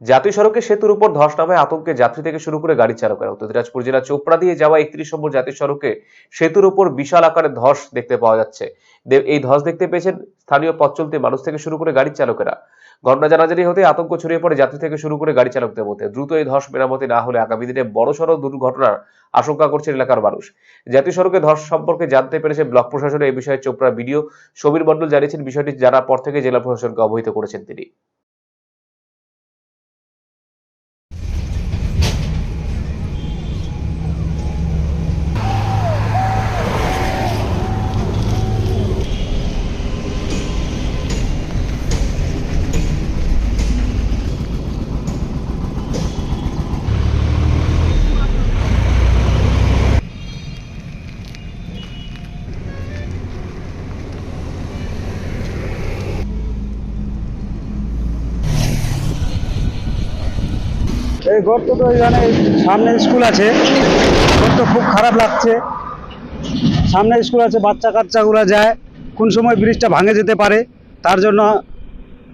জাতীয় সড়কে সেতুর উপর ধস নামায় আতঙ্কে যাত্রী থেকে শুরু করে গাড়ি চালকেরা। উত্তর দিনাজপুর জেলার চোপড়া দিয়ে যাওয়া একত্রিশ নম্বর জাতীয় সড়কে সেতুর উপর বিশাল আকারে ধস দেখতে পাওয়া যাচ্ছে। এই ধস দেখতে পেয়েছেন স্থানীয় পথ চলতি মানুষ থেকে শুরু করে গাড়ির চালকেরা। ঘটনা জানাজানি হতে আতঙ্ক ছড়িয়ে পড়ে যাত্রী থেকে শুরু করে গাড়ি চালকদের মধ্যে। দ্রুত এই ধস মেরামতি না হলে আগামী দিনে বড়সড় দুর্ঘটনার আশঙ্কা করছেন এলাকার মানুষ। জাতীয় সড়কে ধস সম্পর্কে জানতে পেরেছে ব্লক প্রশাসন এই বিষয়ে চোপড়া বিডিও। সমীর মণ্ডল জানিয়েছেন, বিষয়টি জানার পর থেকে জেলা প্রশাসনকে অবহিত করেছেন তিনি। এই গর্ত তো এখানে সামনে স্কুল আছে। গর্ত খুব খারাপ লাগছে। সামনে স্কুল আছে বাচ্চা কাচ্চাগুলো যায়। কোন সময় ব্রিজটা ভাঙে যেতে পারে তার জন্য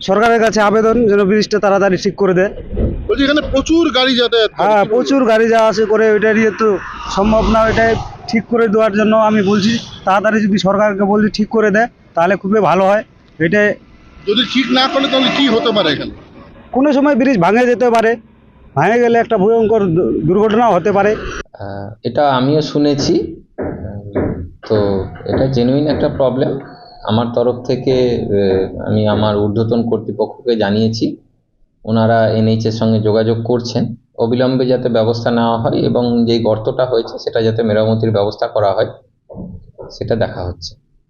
সরকারের কাছে আবেদন যেন ব্রিজটা তাড়াতাড়ি ঠিক করে দেয়। বলছি এখানে প্রচুর গাড়ি যাতায়াত হ্যাঁ প্রচুর গাড়ি যাওয়া আসে করে ওইটা নিয়ে তো সম্ভব না ওইটাই ঠিক করে দেওয়ার জন্য আমি বলছি তাড়াতাড়ি যদি সরকারকে বলছি ঠিক করে দেয় তাহলে খুবই ভালো হয়। এটাই যদি ঠিক না করে তাহলে কি হতে পারে এখানে? কোনো সময় ব্রিজ ভাঙে যেতে পারে ভাঙে গেলে একটা ভয়ঙ্কর দু- দুর্ঘটনাও হতে পারে। এটা আমিও শুনেছি। তো এটা জেনুইন একটা প্রবলেম আমার তরফ থেকে আমি আমার ঊর্ধ্বতন কর্তৃপক্ষকে জানিয়েছি। ওনারা এনএইচ এর সঙ্গে যোগাযোগ করছেন। অবিলম্বে যাতে ব্যবস্থা নেওয়া হয় এবং যেই গর্তটা হয়েছে, সেটা যাতে মেরামতির ব্যবস্থা করা হয়, সেটা দেখা হচ্ছে।